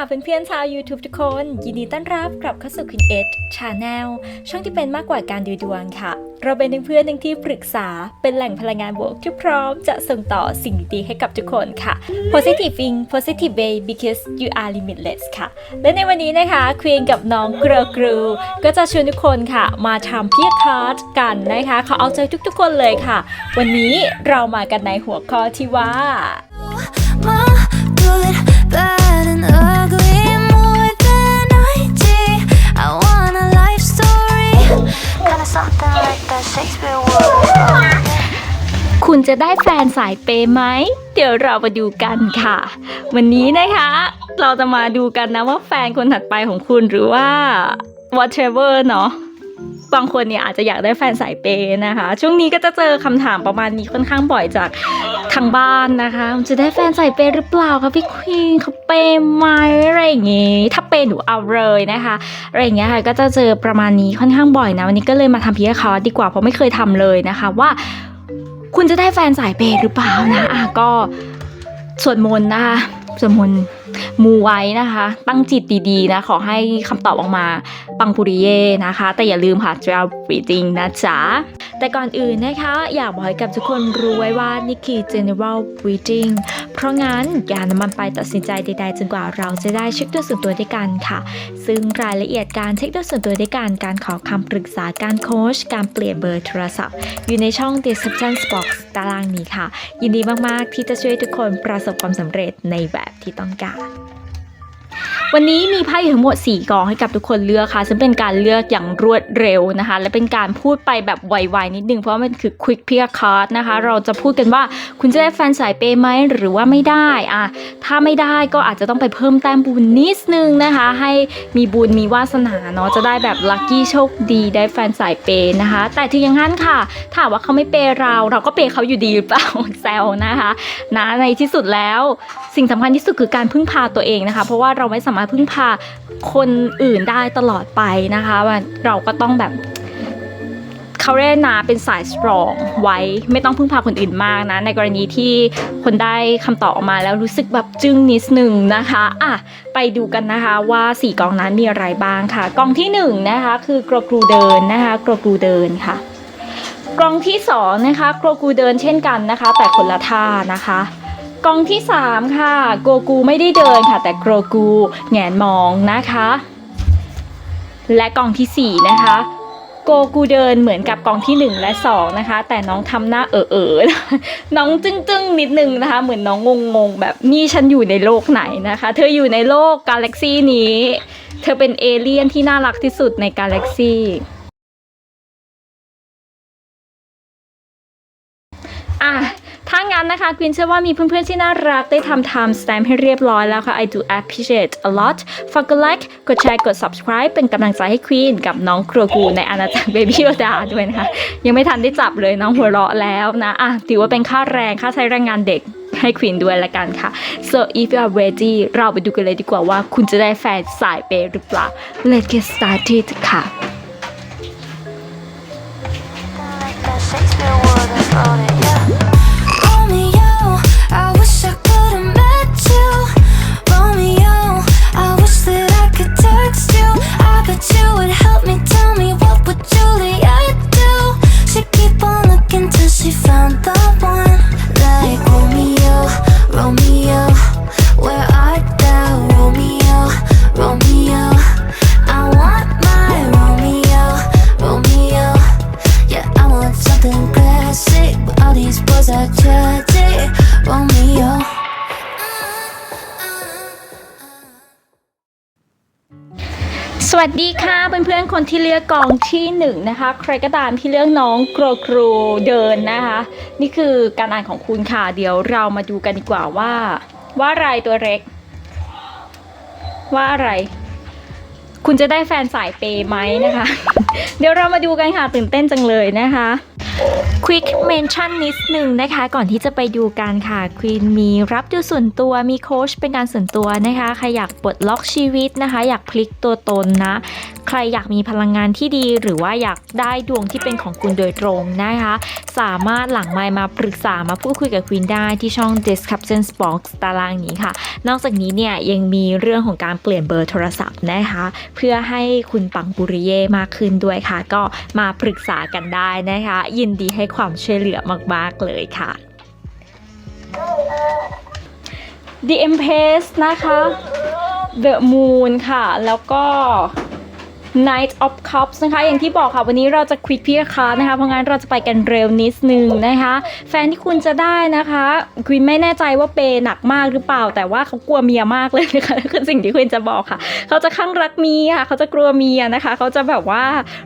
ค่ะเพื่อนๆชาว YouTube ทุกคน ยินดีต้อนรับกลับเข้าสู่ Queen Edge Channel ช่องที่เป็นมากกว่าการดูดวงค่ะ เราเป็นเพื่อนๆที่ปรึกษาเป็นแหล่งพลังงานบวกที่พร้อมจะส่งต่อสิ่งดีๆให้กับทุกคนค่ะ Positive thing Positive way because you are limitless ค่ะ และในวันนี้นะคะควีนกับน้องเกรอกรูก็จะชวนทุกคนค่ะ มาทำเพียคาร์ดกันนะคะขอเอาใจทุกๆคนเลยค่ะ วันนี้เรามากันในหัวข้อที่ว่า My good, bad, and ugly more than I คุณจะได้แฟนสายเปย์ไหม เดี๋ยวเรามาดูกันค่ะ วันนี้นะคะ เราจะมาดูกันนะว่าแฟนคนถัดไปของคุณหรือว่า whatever เนาะ บางคนเนี่ยอาจจะอยากได้แฟนสายเปย์นะคะ ช่วงนี้ก็จะเจอคำถามประมาณนี้ค่อนข้างบ่อยจากทางบ้านนะคะจะได้แฟนสายเปย์หรือเปล่าคะพี่ควีนเขาเปย์ไหมอะไรอย่างงี้ถ้าเปย์หนูเอาเลยนะคะอะไรอย่างเงี้ยค่ะก็จะเจอประมาณนี้ค่อนข้างบ่อยนะวันนี้ก็เลยมาทำพีคอร์ดีกว่าเพราะไม่เคยทำเลยนะคะว่า คุณจะได้แฟนสายเปย์หรือเปล่านะอะก็สวดมนต์นะคะสวดมนต์ มูไว้นะคะ ตั้งจิตดีๆนะ ขอให้คำตอบออกมาปังปุริเย่นะคะ แต่อย่าลืมค่ะ trail reading นะจ๊ะ แต่ก่อนอื่นนะคะ อยากบอกให้กับทุกคนรู้ไว้ว่านี่คือ general reading เพราะงั้นอย่านำมันไปตัดสินใจใดๆจนกว่าเราจะได้เช็คด้วส่วนตัวด้วยกันค่ะ ซึ่งรายละเอียดการเช็คด้วส่วนตัวด้วยกัน การขอคำปรึกษาการโค้ชการเปลี่ยนเบอร์โทรศัพท์ อยู่ในช่อง description box ตารางนี้ค่ะ ยินดีมากๆที่จะช่วยทุกคนประสบความสำเร็จในแบบที่ต้องการ วันนี้มีไพ่ทั้งหมด 4 กองให้กับทุกคนเลือกค่ะ ซึ่งเป็นการเลือกอย่างรวดเร็วนะคะ และเป็นการพูดไปแบบไวๆนิดนึงเพราะว่ามันคือ quick pick card นะคะ เราจะพูดกันว่าคุณจะได้แฟนสายเปย์ไหมหรือว่าไม่ได้อะถ้าไม่ได้ก็อาจจะต้องไปเพิ่มแต้มบุญนิดนึงนะคะ ให้มีบุญมีวาสนาเนาะจะได้แบบลัคกี้โชคดีได้แฟนสายเปย์นะคะ แต่ถึงอย่างนั้นค่ะถ้าว่าเขาไม่เปย์เรา เราก็เปย์เขาอยู่ดีหรือเปล่าแซวนะคะนะในที่สุดแล้ว สิ่งสำคัญที่สุดคือการพึ่งพาตัวเองนะคะ เพราะว่าเราไม่สามารถพึ่งพาคนอื่นได้ตลอดไปนะคะเราก็ต้องแบบเขาเรียกนะเป็นสายสตรองไว้ไม่ต้องพึ่งพาคนอื่นมากนะ ในกรณีที่คนได้คำตอบออกมาแล้วรู้สึกแบบจึ้งนิดนึงนะคะอะไปดูกันนะคะว่าสี่กองนั้นมีอะไรบ้างค่ะกองที่หนึ่งนะคะคือกรกรูเดินนะคะกรกรูเดินค่ะกองที่สองนะคะโกกูเดินเช่นกันนะคะ แต่คนละท่านะคะ กองที่ 3 ค่ะ โกกูไม่ได้เดินค่ะ แต่โกกูแงนมองนะคะ และกองทีสี่ 4 นะคะ โกกูเดินเหมือนกับกองที่ 1 และ 2 นะคะ แต่น้องทำหน้าเออเออน้องจึ้งจึ้งๆนิดนึงนะคะ เหมือนน้องงงงๆแบบนี่ฉันอยู่ในโลกไหนนะคะ เธออยู่ในโลกกาแล็กซี่นี้ เธอเป็นเอเลี่ยนที่น่ารักที่สุดในกาแล็กซี่อะ ถ้างั้นนะคะควินเชื่อว่ามีเพื่อนๆที่น่ารักได้ทำ time stamp ให้เรียบร้อยแล้วค่ะ I do appreciate a lot ฝากกดไลค์กดแชร์กด subscribe เป็นกำลังใจให้ควีนกับน้องครัวกูในอาณาจักรเบบี้โอดาด้วยนะคะ ยังไม่ทันได้จับเลยน้องหัวเราะแล้วนะอะถือว่าเป็นค่าแรงค่าใช้แรงงานเด็กให้ควีนด้วยละกันค่ะ so if you are ready เราไปดูกันเลยดีกว่าว่าคุณจะได้แฟนสายเปหรือเปล่า let's get started ค่ะ Like that Shakespeare would เลือกกองที่หนึ่งนะคะ ใครก็ตามที่เลือกน้องโกรครูเดินนะคะ นี่คือการอ่านของคุณค่ะ เดี๋ยวเรามาดูกันดีกว่าว่า ว่าอะไรตัวเล็ก ว่าอะไร คุณจะได้แฟนสายเปย์ไหมนะคะ เดี๋ยวเรามาดูกันค่ะตื่นเต้นจังเลยนะคะ Quick Mention นิดหนึ่งนะคะ ก่อนที่จะไปดูกันค่ะควีนมีรับดูส่วนตัวมีโค้ชเป็นการส่วนตัวนะคะ ใครอยากปลดล็อกชีวิตนะคะ อยากพลิกตัวตนนะ ใครอยากมีพลังงานที่ดีหรือว่าอยากได้ดวงที่เป็นของคุณโดยตรงนะคะ สามารถหลังไมมาปรึกษามาพูดคุยกับควีนได้ที่ช่อง Description Box ตารางนี้ค่ะ นอกจากนี้เนี่ยยังมีเรื่องของการเปลี่ยนเบอร์โทรศัพท์นะคะ เพื่อให้คุณปังปุริเย่มากขึ้นด้วยค่ะ ก็มาปรึกษากันได้นะคะ ยินดีให้ความช่วยเหลือมากๆเลยค่ะ The Empress นะคะ The Moon ค่ะ แล้วก็ Knight of Cups นะคะ อย่างที่บอกค่ะวันนี้เราจะควิดพี่คะนะคะ เพราะงั้นเราจะไปกันเร็วนิดนึงนะคะ แฟนที่คุณจะได้นะคะควินไม่แน่ใจว่าเปย์หนักมากหรือเปล่า แต่ว่าเขากลัวเมียมากเลยนะคะคือสิ่งที่ควินจะบอกค่ะ เขาจะข้างรักเมียค่ะ เขาจะกลัวเมียนะคะ เขาจะแบบว่า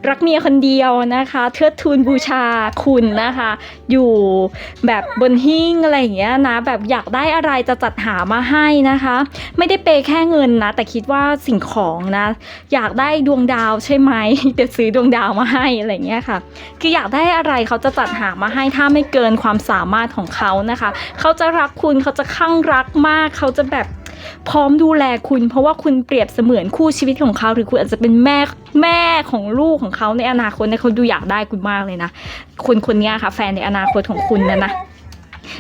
รักเมียคนเดียวนะคะ เทิดทูนบูชาคุณนะคะ อยู่แบบบนหิ้งอะไรอย่างเงี้ยนะ แบบอยากได้อะไรจะจัดหามาให้นะคะ ไม่ได้เปย์แค่เงินนะ แต่คิดว่าสิ่งของนะ อยากได้ดวงดาวใช่ไหมเดี๋ยวซื้อดวงดาวมาให้อะไรเงี้ยค่ะ คืออยากได้อะไรเขาจะจัดหามาให้ถ้าไม่เกินความสามารถของเขานะคะ เขาจะรักคุณเขาจะข้างรักมากเขาจะแบบพร้อมดูแลคุณ เพราะว่าคุณเปรียบเสมือนคู่ชีวิตของเขาหรือคุณอาจจะเป็นแม่แม่ของลูกของเขาในอนาคตเนี่ยเขาดูอยากได้คุณมากเลยนะคนคนนี้ค่ะ แฟนในอนาคตของคุณนะนะ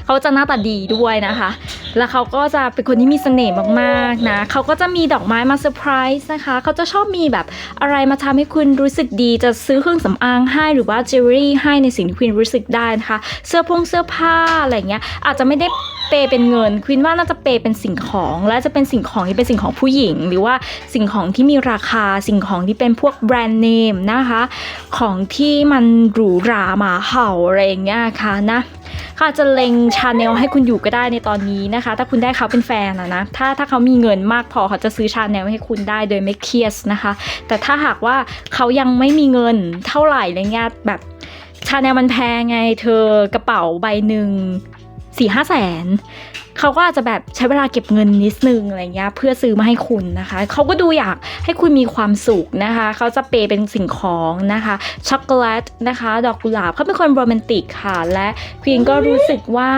เขาจะหน้าตาดีด้วยนะคะ แล้วเขาก็จะเป็นคนที่มีเสน่ห์มากๆนะเขาก็จะมีดอกไม้มาเซอร์ไพรส์นะคะเขาจะชอบมีแบบอะไรมาทำให้คุณรู้สึกดี จะซื้อเครื่องสำอางให้หรือว่าจิวเวลรี่ให้ในสิ่งที่คุณรู้สึกได้นะคะ เสื้อพงเสื้อผ้าอะไรเงี้ยอาจจะไม่ได้เปย์เป็นเงินควินว่าน่าจะเปย์เป็นสิ่งของ และจะเป็นสิ่งของที่เป็นสิ่งของผู้หญิง หรือว่าสิ่งของที่มีราคาสิ่งของที่เป็นพวกแบรนด์เนมนะคะ ของที่มันหรูหรามาเห่าอะไรอย่างเงี้ยค่ะนะ เขาอาจจะเล็งชาแนลให้คุณอยู่ก็ได้ในตอนนี้นะคะ ถ้าคุณได้เขาเป็นแฟนอะนะถ้าถ้าเขามีเงินมากพอเขาจะซื้อชาแนลให้คุณได้โดยไม่เครียดนะคะ แต่ถ้าหากว่าเขายังไม่มีเงินเท่าไหร่อะไรเงี้ยแบบชาแนลมันแพงไงเธอกระเป๋าใบหนึ่งสี่ห้าแสน เขาก็อาจจะแบบใช้เวลาเก็บเงินนิดนึงอะไรเงี้ยเพื่อซื้อมาให้คุณนะคะเขาก็ดูอยากให้คุณมีความสุขนะคะเขาจะเปย์เป็นสิ่งของนะคะช็อกโกแลตนะคะ ดอกกุหลาบเขาเป็นคนโรแมนติกค่ะ และควีนก็รู้สึกว่า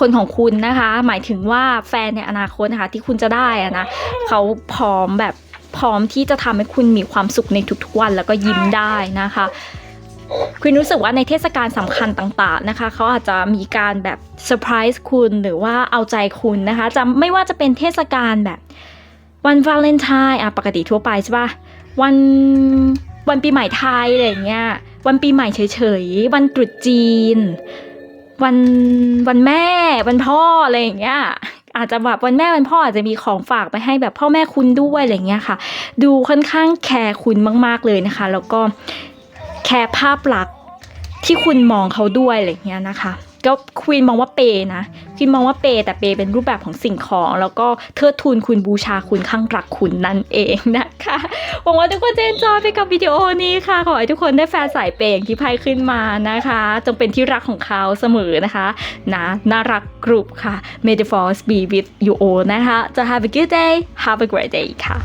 คนของคุณนะคะ หมายถึงว่าแฟนในอนาคตนะคะที่คุณจะได้อะนะเขาพร้อมแบบพร้อมที่จะทำให้คุณมีความสุขในทุกๆวันแล้วก็ยิ้มได้นะคะ คุณรู้สึกว่าในเทศกาลสำคัญต่างๆนะคะ เขาอาจจะมีการแบบเซอร์ไพรส์คุณหรือว่าเอาใจคุณนะคะจะไม่ว่าจะเป็นเทศกาลแบบวันวาเลนไทน์อะปกติทั่วไปใช่ปะวันวันปีใหม่ไทยอะไรเงี้ยวันปีใหม่เฉยๆ วันตรุษจีน วันวันแม่ วันพ่ออะไรอย่างเงี้ยอาจจะแบบวันแม่วันพ่ออาจจะมีของฝากไปให้แบบพ่อแม่คุณด้วยอะไรเงี้ยค่ะ ดูค่อนข้างแคร์คุณมาก ๆเลยนะคะ แล้วก็ แคร์ภาพลักษณ์ที่คุณมองเขาด้วยอะไรเงี้ยนะคะ ก็ควีนมองว่าเปย์นะควีนมองว่าเปย์แต่เปย์เป็นรูปแบบของสิ่งของ แล้วก็เทิดทูนคุณบูชาคุณข้างรักคุณนั่นเองนะคะหวังว่าทุกคนจะเอนจอยไปกับวิดีโอนี้ค่ะขอให้ทุกคนได้แฟนสายเปย์อย่างที่ไพ่ขึ้นมานะคะ จงเป็นที่รักของเขาเสมอนะคะนะน่ารักกรุบค่ะ May the force be with you all นะคะ จะ have a good day have a great day ค่ะ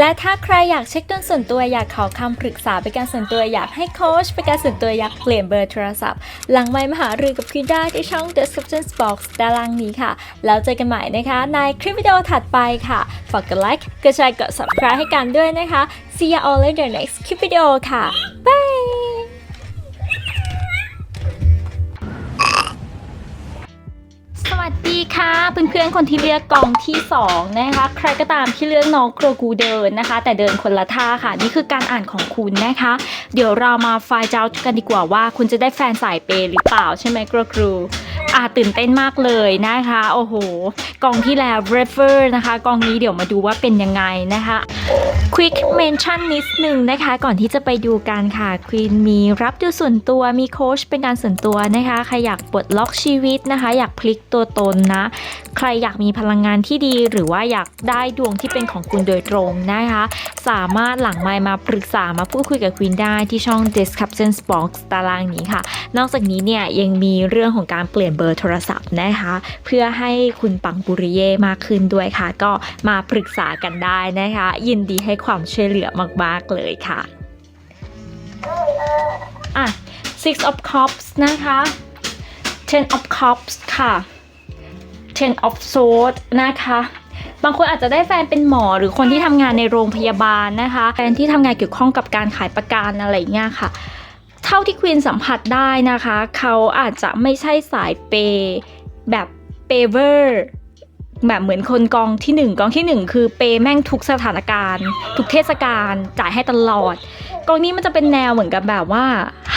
และถ้าใครอยากเช็คดวงส่วนตัวอยากขอคำปรึกษาเป็นการส่วนตัวอยากให้โค้ชเป็นการส่วนตัวอยากเปลี่ยนเบอร์โทรศัพท์ หลังไมมาหารือกับคุณได้ที่ช่อง description box ด้านล่างนี้ค่ะ แล้วเจอกันใหม่นะคะ ในคลิปวิดีโอถัดไปค่ะ ฝากกดไลค์กดแชร์กด subscribe ให้กันด้วยนะคะ see you all in the next คลิปวิดีโอค่ะ bye สวัสดีค่ะเพื่อนๆคนที่เลือกกองที่2นะคะใครก็ตามที่เลือกน้องโครกูเดินนะคะ แต่เดินคนละท่าค่ะ นี่คือการอ่านของคุณนะคะ เดี๋ยวเรามาไฟล์เจ้ากันดีกว่าว่า คุณจะได้แฟนสายเปย์หรือเปล่าใช่ไหมโครกูอ่าตื่นเต้นมากเลยนะคะ โอ้โหกองที่แล้ว r e f e r นะคะกองนี้เดี๋ยวมาดูว่าเป็นยังไงนะคะ Quick Mention นิดหนึ่งนะคะ ก่อนที่จะไปดูกันค่ะควีนมีรับดูส่วนตัวมีโค้ชเป็นการส่วนตัวนะคะใครอยากปลดล็อกชีวิตนะคะ อยากพลิกตัวตนนะ ใครอยากมีพลังงานที่ดีหรือว่าอยากได้ดวงที่เป็นของคุณโดยตรงนะคะ สามารถหลังไมมาปรึกษามาพูดคุยกับควีนได้ที่ช่อง Description Box ตารางนี้ค่ะ นอกจากนี้เนี่ยยังมีเรื่องของการเปลี่ยนเบอร์อร์โทรศัพท์นะคะ เพื่อให้คุณปังปุริเย่มากขึ้นด้วยค่ะ ก็มาปรึกษากันได้นะคะ ยินดีให้ความช่วยเหลือมากๆเลยค่ะอะ six of cups นะคะ ten of cups ค่ะ ten of swords นะคะ บางคนอาจจะได้แฟนเป็นหมอหรือคนที่ทำงานในโรงพยาบาลนะคะ แฟนที่ทำงานเกี่ยวข้องกับการขายประกันอะไรเงี้ยค่ะ เท่าที่ควีนสัมผัสได้นะคะ เขาอาจจะไม่ใช่สายเปย์แบบเปเวอร์แบบเหมือนคนกองที่หนึ่งกองที่หนึ่งคือเปย์แม่งทุกสถานการณ์ ทุกเทศกาลจ่ายให้ตลอด กองนี้มันจะเป็นแนวเหมือนกับแบบว่า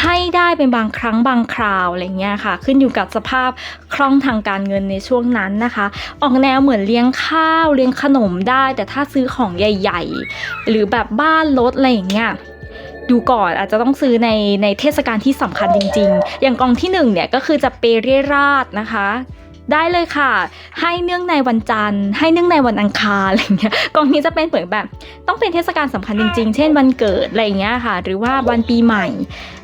ให้ได้เป็นบางครั้งบางคราวอะไรเงี้ยค่ะ ขึ้นอยู่กับสภาพคล่องทางการเงินในช่วงนั้นนะคะ ออกแนวเหมือนเลี้ยงข้าวเลี้ยงขนมได้ แต่ถ้าซื้อของใหญ่ ๆ หรือแบบบ้านรถอะไรอย่างเงี้ยดูก่อนอาจจะต้องซื้อในในเทศกาลที่สำคัญจริง ๆ อย่างกองที่หนึ่งเนี่ยก็คือจะเปเรียราดนะคะ ได้เลยค่ะ ให้เนื่องในวันจันทร์ ให้เนื่องในวันอังคารอะไรเงี้ยกองนี้จะเป็นเหมือนแบบ ต้องเป็นเทศกาลสำคัญจริง ๆ เช่นวันเกิดอะไรอย่างเงี้ยค่ะ หรือว่าวันปีใหม่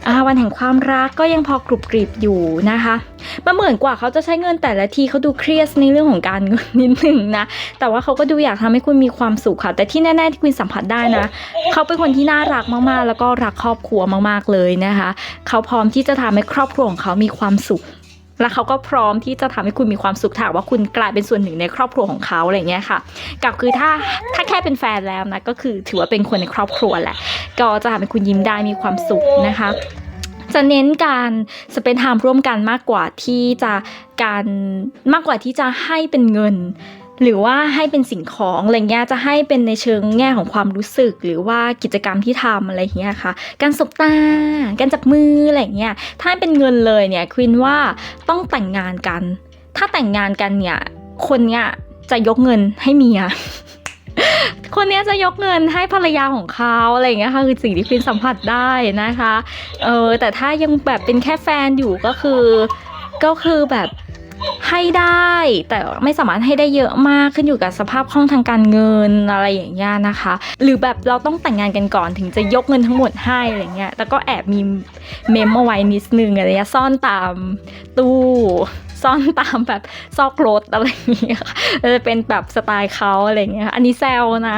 อ่าวันแห่งความรักก็ยังพอกรุบกริบอยู่นะคะมันเหมือนกว่าเขาจะใช้เงินแต่ละทีเขาดูเครียดในเรื่องของการเงินนิดนึงนะแต่ว่าเขาก็ดูอยากทำให้คุณมีความสุขค่ะ แต่ที่แน่ๆที่คุณสัมผัสได้นะเขาเป็นคนที่น่ารักมากๆ แล้วก็รักครอบครัวมากๆเลยนะคะ เขาพร้อมที่จะทำให้ครอบครัวของเขามีความสุข แล้วเขาก็พร้อมที่จะทำให้คุณมีความสุขถาหากว่าคุณกลายเป็นส่วนหนึ่งในครอบครัวของเขาอะไรอย่างเงี้ยค่ะ กับคือถ้าถ้าแค่เป็นแฟนแล้วนะก็คือถือว่าเป็นคนในครอบครัวแหละ ก็จะทำให้คุณยิ้มได้มีความสุขนะคะจะเน้นการสเปนไทม์ร่วมกันมากกว่าที่จะการมากกว่าที่จะให้เป็นเงิน หรือว่าให้เป็นสิ่งของอะไรเงี้ยจะให้เป็นในเชิงแง่ของความรู้สึก หรือว่ากิจกรรมที่ทำอะไรเงี้ยค่ะ การสบตา การจับมืออะไรเงี้ยถ้าเป็นเงินเลยเนี่ยควินว่าต้องแต่งงานกัน ถ้าแต่งงานกันเนี่ยคนเนี้ยจะยกเงินให้เมียคนเนี้ยจะยกเงินให้ภรรยาของเขาอะไรอย่างเงี้ยค่ะคือสิ่งที่ควินสัมผัสได้นะคะ เออแต่ถ้ายังแบบเป็นแค่แฟนอยู่ก็คือ ก็คือแบบ ให้ได้ แต่ไม่สามารถให้ได้เยอะมากขึ้นอยู่กับสภาพคล่องทางการเงินอะไรอย่างเงี้ยนะคะ หรือแบบเราต้องแต่งงานกันก่อนถึงจะยกเงินทั้งหมดให้อะไรเงี้ยแต่ก็แอบมีเมมเอาไว้นิดนึงอะไรเงี้ยซ่อนตามตู้ ซ่อนตามแบบซอกรถอะไรอย่างเงี้ยค่ะจะเป็นแบบสไตล์เขาอะไรอย่างเงี้ยค่ะอันนี้แซวนะ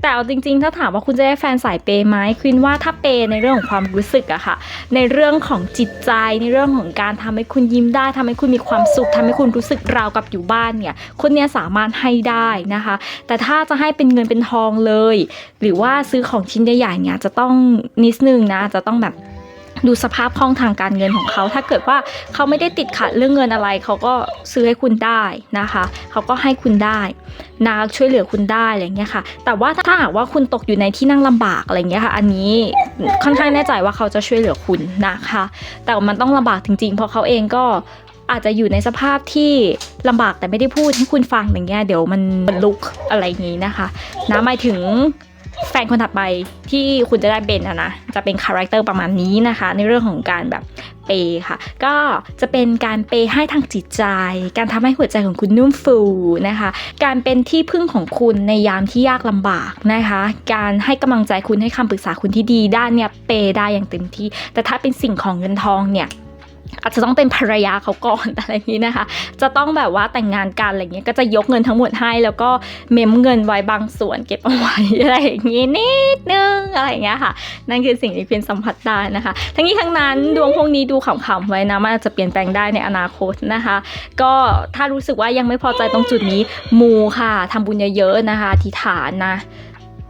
แต่เอาจริง ๆ ถ้าถามว่าคุณจะได้แฟนสายเปย์ไหมคินว่าถ้าเปย์ในเรื่องของความรู้สึกอะค่ะ ในเรื่องของจิตใจในเรื่องของการทำให้คุณยิ้มได้ทำให้คุณมีความสุขทำให้คุณรู้สึกราวกับอยู่บ้านเนี่ยคนเนี้ยสามารถให้ได้นะคะ แต่ถ้าจะให้เป็นเงินเป็นทองเลย หรือว่าซื้อของชิ้นใหญ่ๆเนี่ยจะต้องนิดนึงนะจะต้องแบบ ดูสภาพคล่องทางการเงินของเขา ถ้าเกิดว่าเขาไม่ได้ติดขัดเรื่องเงินอะไร เขาก็ซื้อให้คุณได้นะคะ เขาก็ให้คุณได้นะช่วยเหลือคุณได้อะไรอย่างเงี้ยค่ะ แต่ว่าถ้าหากว่าคุณตกอยู่ในที่นั่งลำบากอะไรอย่างเงี้ยค่ะ อันนี้ค่อนข้างแน่ใจว่าเขาจะช่วยเหลือคุณนะคะ แต่มันต้องลำบากจริงๆ เพราะเขาเองก็อาจจะอยู่ในสภาพที่ลำบากแต่ไม่ได้พูดให้คุณฟังอย่างเงี้ยเดี๋ยวมันลุกอะไรอย่างงี้นะคะนะหมายถึง แฟนคนถัดไปที่คุณจะได้เป็นอะนะจะเป็นคาแรคเตอร์ประมาณนี้นะคะ ในเรื่องของการแบบเปย์ค่ะ ก็จะเป็นการเปย์ให้ทางจิตใจ การทำให้หัวใจของคุณนุ่มฟูนะคะ การเป็นที่พึ่งของคุณในยามที่ยากลำบากนะคะ การให้กำลังใจคุณให้คำปรึกษาคุณที่ดีด้านเนี่ยเปย์ได้อย่างเต็มที่ แต่ถ้าเป็นสิ่งของเงินทองเนี่ย อาจจะต้องเป็นภรรยาเขาก่อนอะไรนี้นะคะ จะต้องแบบว่าแต่งงานกันอะไรเงี้ยก็จะยกเงินทั้งหมดให้ แล้วก็เมมเงินไว้บางส่วนเก็บเอาไว้อะไรอย่างนี้นิดนึงอะไรเงี้ยค่ะ นั่นคือสิ่งที่เพียนสัมผัสได้นะคะ ทั้งนี้ทั้งนั้นดวงพวกนี้ดูขำๆไว้นะมันอาจจะเปลี่ยนแปลงได้ในอนาคตนะคะ ก็ถ้ารู้สึกว่ายังไม่พอใจตรงจุดนี้มูค่ะทำบุญเยอะๆนะคะอธิฐานนะ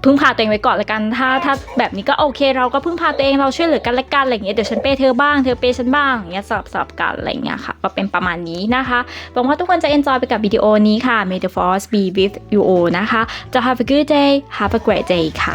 พึ่งพาตัวเองไว้ก่อนละกันถ้าถ้าแบบนี้ก็โอเค เราก็พึ่งพาตัวเองเราช่วยเหลือกันและกันอะไรอย่างเงี้ยเดี๋ยวฉันเปย์เธอบ้างเธอเปย์ฉันบ้างอย่างเงี้ยสลับสลับกันอะไรอย่างเงี้ยค่ะก็เป็นประมาณนี้นะคะหวังว่าทุกคนจะเอ็นจอยไปกับวิดีโอนี้ค่ะ May the force be with you all นะคะจะ have a good day have a great day ค่ะ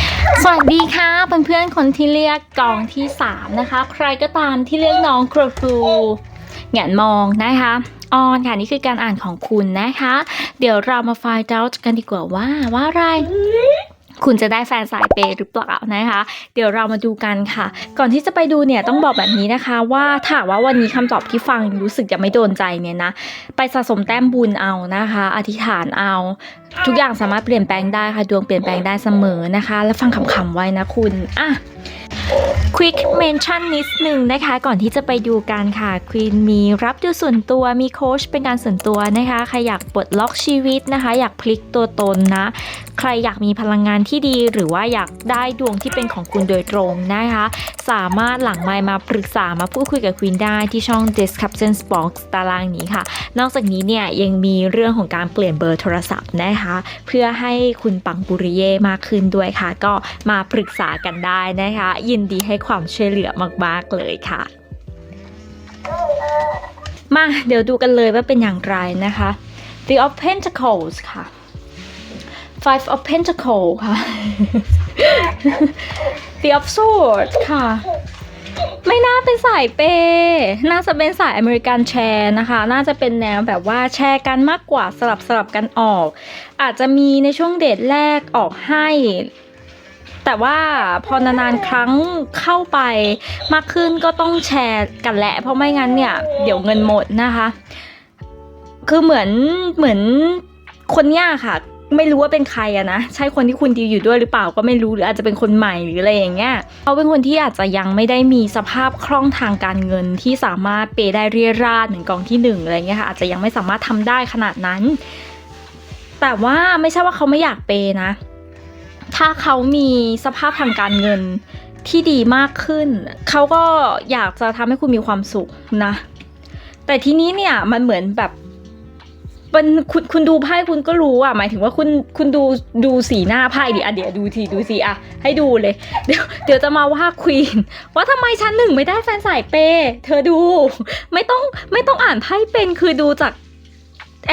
สวัสดีค่ะเพื่อนๆคนที่เรียกกองที่ 3 นะคะ ใครก็ตามที่เรียกน้องครูครูแหงนมองนะคะออนค่ะนี่คือการอ่านของคุณนะคะ เดี๋ยวเรามา find out กันดีกว่าว่าว่าอะไร คุณจะได้แฟนสายเปย์หรือเปล่านะคะ เดี๋ยวเรามาดูกันค่ะ ก่อนที่จะไปดูเนี่ยต้องบอกแบบนี้นะคะว่าถ้าว่าวันนี้คำตอบที่ฟังรู้สึกจะไม่โดนใจเนี่ยนะ ไปสะสมแต้มบุญเอานะคะ อธิษฐานเอา ทุกอย่างสามารถเปลี่ยนแปลงได้ค่ะ ดวงเปลี่ยนแปลงได้เสมอนะคะ และฟังคำๆไว้นะคุณอะ Quick mention นิดหนึ่งนะคะ ก่อนที่จะไปดูกันค่ะ Queen มีรับดูส่วนตัวมีโค้ชเป็นการส่วนตัวนะคะ ใครอยากปลดล็อกชีวิตนะคะ อยากพลิกตัวตนนะ ใครอยากมีพลังงานที่ดีหรือว่าอยากได้ดวงที่เป็นของคุณโดยตรงนะคะ สามารถหลังไมค์มาปรึกษามาพูดคุยกับ Queen ได้ที่ช่อง Description Box ตารางนี้ค่ะ นอกจากนี้เนี่ยยังมีเรื่องของการเปลี่ยนเบอร์โทรศัพท์นะคะ เพื่อให้คุณปังปุริเย่มากขึ้นด้วยค่ะ ก็มาปรึกษากันได้นะคะ ยินดีให้ความช่วยเหลือมากๆเลยค่ะ มาเดี๋ยวดูกันเลยว่าเป็นอย่างไรนะคะ The of Pentacles ค่ะ Five of Pentacles ค่ะ The of Swords ค่ะ ไม่น่าเป็นสายเปย์น่าจะเป็นสายอเมริกันแชร์นะคะ น่าจะเป็นแนวแบบว่าแชร์กันมากกว่าสลับสลับกันออก อาจจะมีในช่วงเดทแรกออกให้ แต่ว่าพอนานๆครั้งเข้าไปมากขึ้นก็ต้องแชร์กันแหละ เพราะไม่งั้นเนี่ยเดี๋ยวเงินหมดนะคะ คือเหมือนเหมือนคนเนี้ยค่ะ ไม่รู้ว่าเป็นใครอะนะ ใช่คนที่คุณดีลอยู่ด้วยหรือเปล่าก็ไม่รู้หรืออาจจะเป็นคนใหม่หรืออะไรอย่างเงี้ยเขาเป็นคนที่อาจจะยังไม่ได้มีสภาพคล่องทางการเงินที่สามารถเปย์ได้เรียราดเหมือนกองที่หนึ่งอะไรเงี้ยค่ะอาจจะยังไม่สามารถทำได้ขนาดนั้น แต่ว่าไม่ใช่ว่าเขาไม่อยากเปย์นะ ถ้าเขามีสภาพทางการเงินที่ดีมากขึ้น เขาก็อยากจะทำให้คุณมีความสุขนะ แต่ทีนี้เนี่ยมันเหมือนแบบมันคุณคุณดูไพ่คุณก็รู้อะหมายถึงว่าคุณคุณดูดูสีหน้าไพ่ดิอะเดี๋ยวดูทีดูสิอะให้ดูเลย เดี๋ยวเดี๋ยวจะมาว่าควีนว่าทำไมชั้นหนึ่งไม่ได้แฟนสายเปย์เธอดู ไม่ต้องไม่ต้องอ่านไพ่เป็นคือดูจาก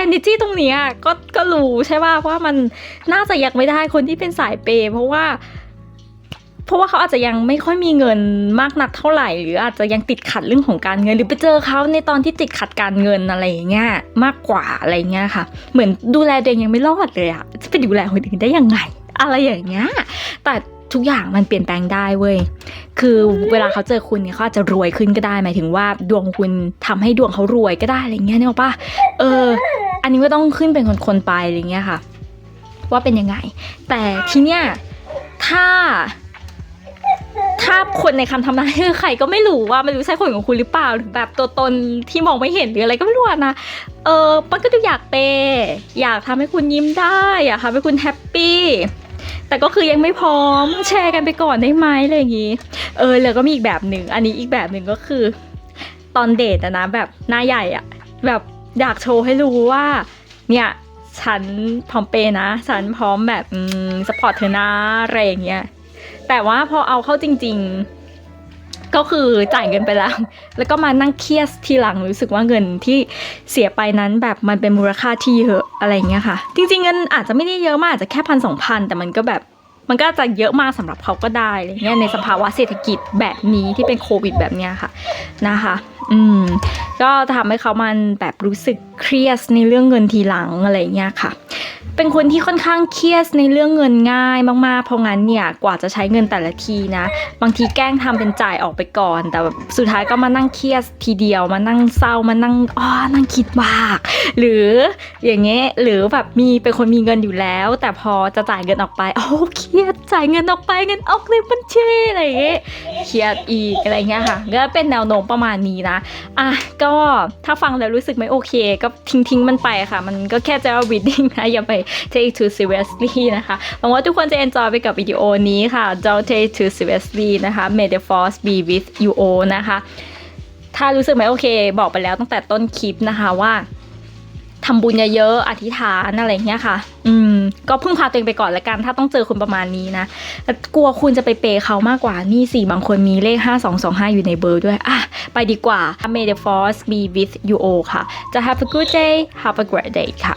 energy ตรงนี้ก็ก็รู้ใช่ป่ะว่ามันน่าจะยังไม่ได้คนที่เป็นสายเปย์เพราะว่า เพราะว่าเขาอาจจะยังไม่ค่อยมีเงินมากนักเท่าไหร่ หรืออาจจะยังติดขัดเรื่องของการเงิน หรือไปเจอเขาในตอนที่ติดขัดการเงินอะไรอย่างเงี้ยมากกว่าอะไรเงี้ยค่ะ เหมือนดูแลตัวเองยังไม่รอดเลยอะจะไปดูแลคนอื่นได้ยังไง อะไรอย่างเงี้ยแต่ ทุกอย่างมันเปลี่ยนแปลงได้เว้ย คือเวลาเขาเจอคุณเนี่ยเขาอาจจะรวยขึ้นก็ได้หมายถึงว่าดวงคุณทำให้ดวงเขารวยก็ได้อะไรเงี้ยเนี่ยหรอกปะเออ อันนี้ก็ต้องขึ้นเป็นคนๆไปอะไรเงี้ยค่ะ ว่าเป็นยังไง แต่ทีเนี้ยถ้าถ้าคนในคำทำนายคือใครก็ไม่รู้ว่าไม่รู้ใช่คนของคุณหรือเปล่าหรือแบบตัวตนที่มองไม่เห็นหรืออะไรก็ไม่รู้นะ เออมันก็ดูอยากเปย์อยากทำให้คุณยิ้มได้ อยากทำให้คุณแฮปปี้ แต่ก็คือยังไม่พร้อมแชร์กันไปก่อนได้ไหมอะไรอย่างงี้ เออแล้วก็มีอีกแบบหนึ่งอันนี้อีกแบบหนึ่งก็คือ ตอนเดทอะนะแบบหน้าใหญ่อะแบบอยากโชว์ให้รู้ว่า เนี่ยฉันพร้อมเปย์นะ ฉันพร้อมแบบสปอร์ตเธอนะอะไรอย่างเงี้ยแต่ว่าพอเอาเข้าจริง ๆ ก็คือจ่ายเงินไปแล้ว แล้วก็มานั่งเครียดทีหลังรู้สึกว่าเงินที่เสียไปนั้นแบบมันเป็นมูลค่าที่เยอะอะไรเงี้ยค่ะ จริงๆเงินอาจจะไม่ได้เยอะมากอาจจะแค่พันสองพันแต่มันก็แบบมันก็จะเยอะมากสำหรับเขาก็ได้อะไรเงี้ยในสภาวะเศรษฐกิจแบบนี้ที่เป็นโควิดแบบเนี้ยค่ะนะคะ อืมก็ทำให้เขามันแบบรู้สึกเครียดในเรื่องเงินทีหลังอะไรเงี้ยค่ะ เป็นคนที่ค่อนข้างเครียดในเรื่องเงินง่ายมากๆ เพราะงั้นเนี่ยกว่าจะใช้เงินแต่ละทีนะ บางทีแกล้งทำเป็นจ่ายออกไปก่อน แต่สุดท้ายก็มานั่งเครียดทีเดียวมานั่งเศร้ามานั่งอ้อนั่งคิดมากหรืออย่างเงี้ยหรือแบบมีเป็นคนมีเงินอยู่แล้ว แต่พอจะจ่ายเงินออกไปโอ้เครียดจ่ายเงินออกไปเงินออกในบัญชีอะไรอย่างเงี้ยเครียดอีกอะไรเงี้ยค่ะก็เป็นแนวโน้มประมาณนี้นะอะก็ถ้าฟังแล้วรู้สึกไม่โอเค ก็ทิ้งทิ้งๆมันไปค่ะ มันก็แค่จะ reading นะอย่าไป take too seriously นะคะหวังว่าทุกคนจะ enjoy ไปกับวิดีโอนี้ค่ะ don't take too seriously นะคะ may the force be with you all นะคะ ถ้ารู้สึกไม่โอเค บอกไปแล้วตั้งแต่ต้นคลิปนะคะว่าทำบุญเยอะๆ อธิษฐานอะไรอย่างเงี้ยค่ะ อืม ก็พึ่งพาตัวเองไปก่อนละกัน ถ้าต้องเจอคนประมาณนี้นะ กลัวคุณจะไปเปย์เขามากกว่า นี่สิ บางคนมีเลข 5225 อยู่ในเบอร์ด้วย อะ ไปดีกว่า May the force be with you all ค่ะ จะ have a good day have a great day ค่ะ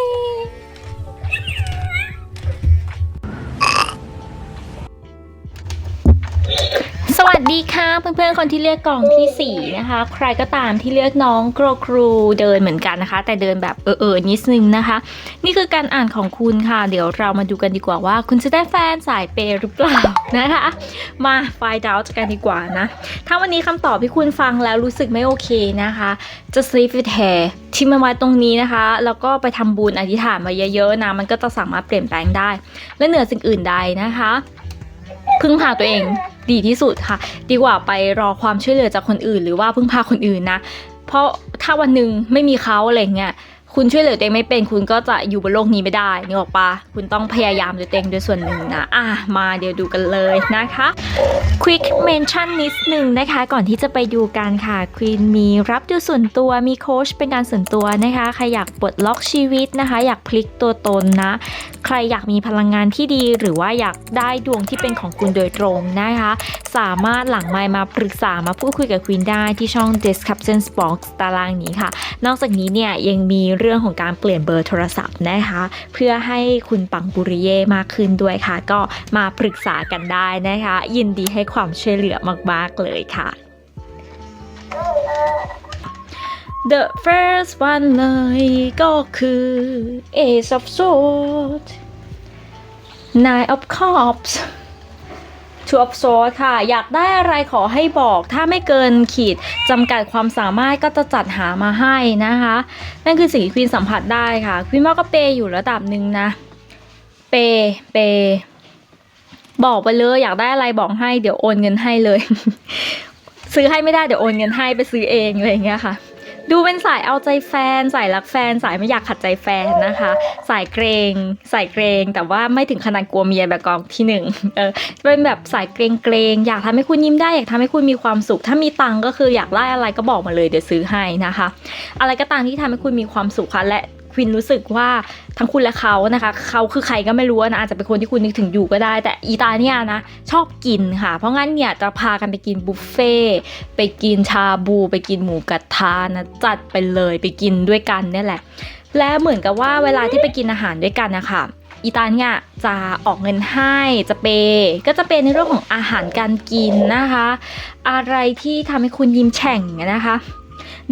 สวัสดีค่ะเพื่อนๆคนที่เลือกกล่องทีสี่ 4 นะคะ ใครก็ตามที่เลือกน้องโกรครูเดินเหมือนกันนะคะ แต่เดินแบบเออๆนิดนึงนะคะ นี่คือการอ่านของคุณค่ะ เดี๋ยวเรามาดูกันดีกว่าว่า คุณจะได้แฟนสายเปย์หรือเปล่านะคะ มาไฟดาวกันดีกว่านะ ถ้าวันนี้คำตอบที่คุณฟังแล้วรู้สึกไม่โอเคนะคะ จะ sleep with hair ที่มันไว้ตรงนี้นะคะ แล้วก็ไปทำบุญอธิษฐานมาเยอะๆนะมันก็จะสามารถเปลี่ยนแปลงได้ และเหนือสิ่งอื่นใดนะคะ พึ่งพาตัวเอง ดีที่สุดค่ะ ดีกว่าไปรอความช่วยเหลือจากคนอื่น หรือว่าพึ่งพาคนอื่นนะ เพราะถ้าวันหนึ่งไม่มีเขาอะไรเงี้ย คุณช่วยเหลือตัวเองไม่เป็น คุณก็จะอยู่บนโลกนี้ไม่ได้นึกออกปะคุณต้องพยายามด้วยตัวเองด้วยส่วนหนึ่งนะอะมาเดี๋ยวดูกันเลยนะคะ Quick Mention นิดหนึ่งนะคะ ก่อนที่จะไปดูกันค่ะ Queen มีรับดูส่วนตัวมีโค้ชเป็นการส่วนตัวนะคะใครอยากปลดล็อกชีวิตนะคะ อยากพลิกตัวตนนะ ใครอยากมีพลังงานที่ดี หรือว่าอยากได้ดวงที่เป็นของคุณโดยตรงนะคะ สามารถหลังไมค์มาปรึกษามาพูดคุยกับควีนได้ที่ช่อง description box ตารางนี้ค่ะ นอกจากนี้เนี่ยยังมีเรื่องของการเปลี่ยนเบอร์โทรศัพท์นะคะ เพื่อให้คุณปังปุริเย่มากขึ้นด้วยค่ะ ก็มาปรึกษากันได้นะคะ ยินดีให้ความช่วยเหลือมาก ๆ เลยค่ะ The first one เลยก็คือ Ace of Swords Nine of Cups Two of Swords ค่ะ อยากได้อะไรขอให้บอก ถ้าไม่เกินขีดจำกัดความสามารถก็จะจัดหามาให้นะคะ นั่นคือสิ่งที่ควีนสัมผัสได้ค่ะควีนว่าก็เปย์อยู่ระดับหนึ่งนะ เปย์เปย์บอกไปเลย อยากได้อะไรบอกให้ เดี๋ยวโอนเงินให้เลย ซื้อให้ไม่ได้เดี๋ยวโอนเงินให้ไปซื้อเองอะไรอย่างเงี้ยค่ะ ดูเป็นสายเอาใจแฟน สายรักแฟน สายไม่อยากขัดใจแฟนนะคะ สายเกรงสายเกรงแต่ว่าไม่ถึงขนาดกลัวเมียแบบกองที่หนึ่งเออเป็นแบบสายเกรงเกรงอยากทำให้คุณยิ้มได้อยากทำให้คุณมีความสุข ถ้ามีตังก็คืออยากได้อะไรก็บอกมาเลยเดี๋ยวซื้อให้นะคะ อะไรก็ตามที่ทำให้คุณมีความสุขค่ะและ ควินรู้สึกว่าทั้งคุณและเขานะคะเขาคือใครก็ไม่รู้นะอาจจะเป็นคนที่คุณนึกถึงอยู่ก็ได้ แต่อีตาเนี่ยนะชอบกินค่ะ เพราะงั้นเนี่ยจะพากันไปกินบุฟเฟ่ต์ไปกินชาบู ไปกินหมูกระทะนะจัดไปเลยไปกินด้วยกันเนี่ยแหละ และเหมือนกับว่าเวลาที่ไปกินอาหารด้วยกันนะคะอีตาเนี่ยจะออกเงินให้จะเปย์ก็จะเป็นในเรื่องของอาหารการกินนะคะ อะไรที่ทำให้คุณยิ้มแฉ่งนะคะ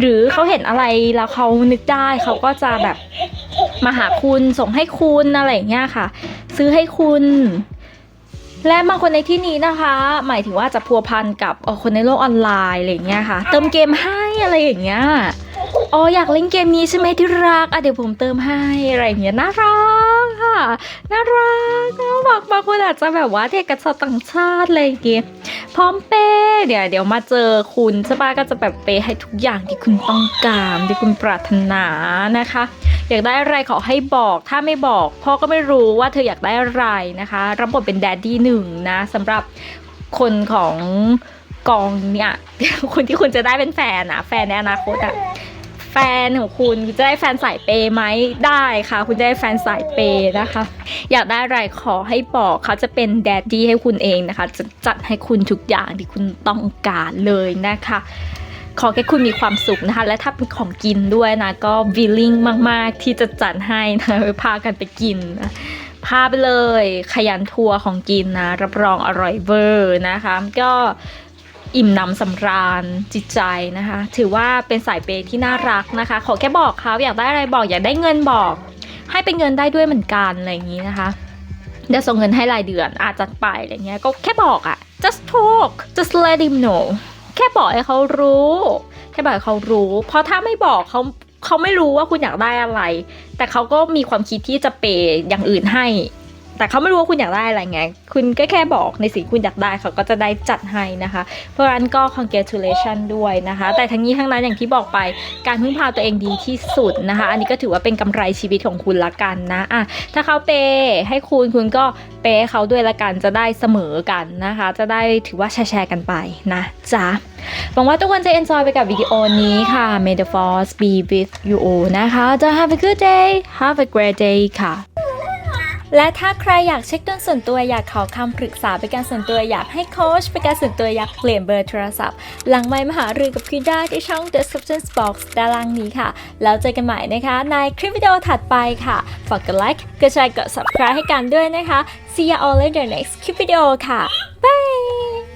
หรือเขาเห็นอะไรแล้วเขานึกได้เขาก็จะแบบมาหาคุณส่งให้คุณอะไรอย่างเงี้ยค่ะ ซื้อให้คุณ และบางคนในที่นี้นะคะ หมายถึงว่าจะพัวพันกับคนในโลกออนไลน์อะไรอย่างเงี้ยค่ะ เติมเกมให้อะไรอย่างเงี้ยอ๋ออยากเล่นเกมนี้ใช่ไหมที่รักอะเดี๋ยวผมเติมให้อะไรอย่างเงี้ยน่ารัก น่ารักนะบางบางคนอาจจะแบบว่าเทกกับชาวต่างชาติอะไรอย่างเงี้ยพร้อมเปย์เดี๋ยวเดี๋ยวมาเจอคุณใช่ปะก็จะแบบเปย์ให้ทุกอย่างที่คุณต้องการที่คุณปรารถนานะคะ อยากได้อะไรขอให้บอกถ้าไม่บอกพ่อก็ไม่รู้ว่าเธออยากได้อะไรนะคะรับบทเป็นแดดดี้หนึ่งนะสำหรับคนของกองเนี่ยคนที่คุณจะได้เป็นแฟนอะแฟนในอนาคตอะ แฟนของคุณคุณจะได้แฟนสายเปย์ไหมได้ค่ะ คุณจะได้แฟนสายเปย์นะคะ อยากได้อะไรขอให้บอกเขาจะเป็นแดดดี้ให้คุณเองนะคะ จะจัดให้คุณทุกอย่างที่คุณต้องการเลยนะคะขอแค่คุณมีความสุขนะคะ และถ้าเป็นของกินด้วยนะ ก็วิลลิ่งมาก ๆ ที่จะจัดให้นะพากันไปกินนะพาไปเลยขยันทัวร์ของกินนะ รับรองอร่อยเวอร์นะคะ ก็ อิ่มหนำสำราญจิตใจนะคะ ถือว่าเป็นสายเปย์ที่น่ารักนะคะ ขอแค่บอกเขาอยากได้อะไรบอกอยากได้เงินบอก ให้เป็นเงินได้ด้วยเหมือนกันอะไรอย่างนี้นะคะเดี๋ยวส่งเงินให้รายเดือนอาจจะไปอะไรเงี้ยก็แค่บอกอะ just talk just let him know แค่บอกให้เขารู้ แค่บอกให้เขารู้ เพราะถ้าไม่บอกเขาเขาไม่รู้ว่าคุณอยากได้อะไร แต่เขาก็มีความคิดที่จะเปย์อย่างอื่นให้ แต่เขาไม่รู้ว่าคุณอยากได้อะไรไง คุณก็แค่บอกในสิ่งคุณอยากได้เขาก็จะได้จัดให้นะคะ เพราะฉะนั้นก็ congratulation ด้วยนะคะ แต่ทั้งนี้ทั้งนั้นอย่างที่บอกไป การพึ่งพาตัวเองดีที่สุดนะคะ อันนี้ก็ถือว่าเป็นกำไรชีวิตของคุณละกันนะอะถ้าเขาเปให้คุณคุณก็เปเขาด้วยละกันจะได้เสมอกันนะคะ จะได้ถือว่าแชร์กันไปนะจ๊ะหวังว่าทุกคนจะ enjoy ไปกับวิดีโอนี้ค่ะ May the force be with you all นะคะ จะ have a good day have a great day ค่ะ และถ้าใครอยากเช็คดวงส่วนตัวอยากขอคำปรึกษาเป็นการส่วนตัวอยากให้โค้ชเป็นการส่วนตัวอยากเปลี่ยนเบอร์โทรศัพท์ หลังไม้มหารือกับพี่ได้ที่ช่อง description box ด้านล่างนี้ค่ะ แล้วเจอกันใหม่นะคะ ในคลิปวิดีโอถัดไปค่ะ ฝากกดไลค์กดแชร์กด subscribe ให้กันด้วยนะคะ see you all in the next คลิปวิดีโอค่ะ bye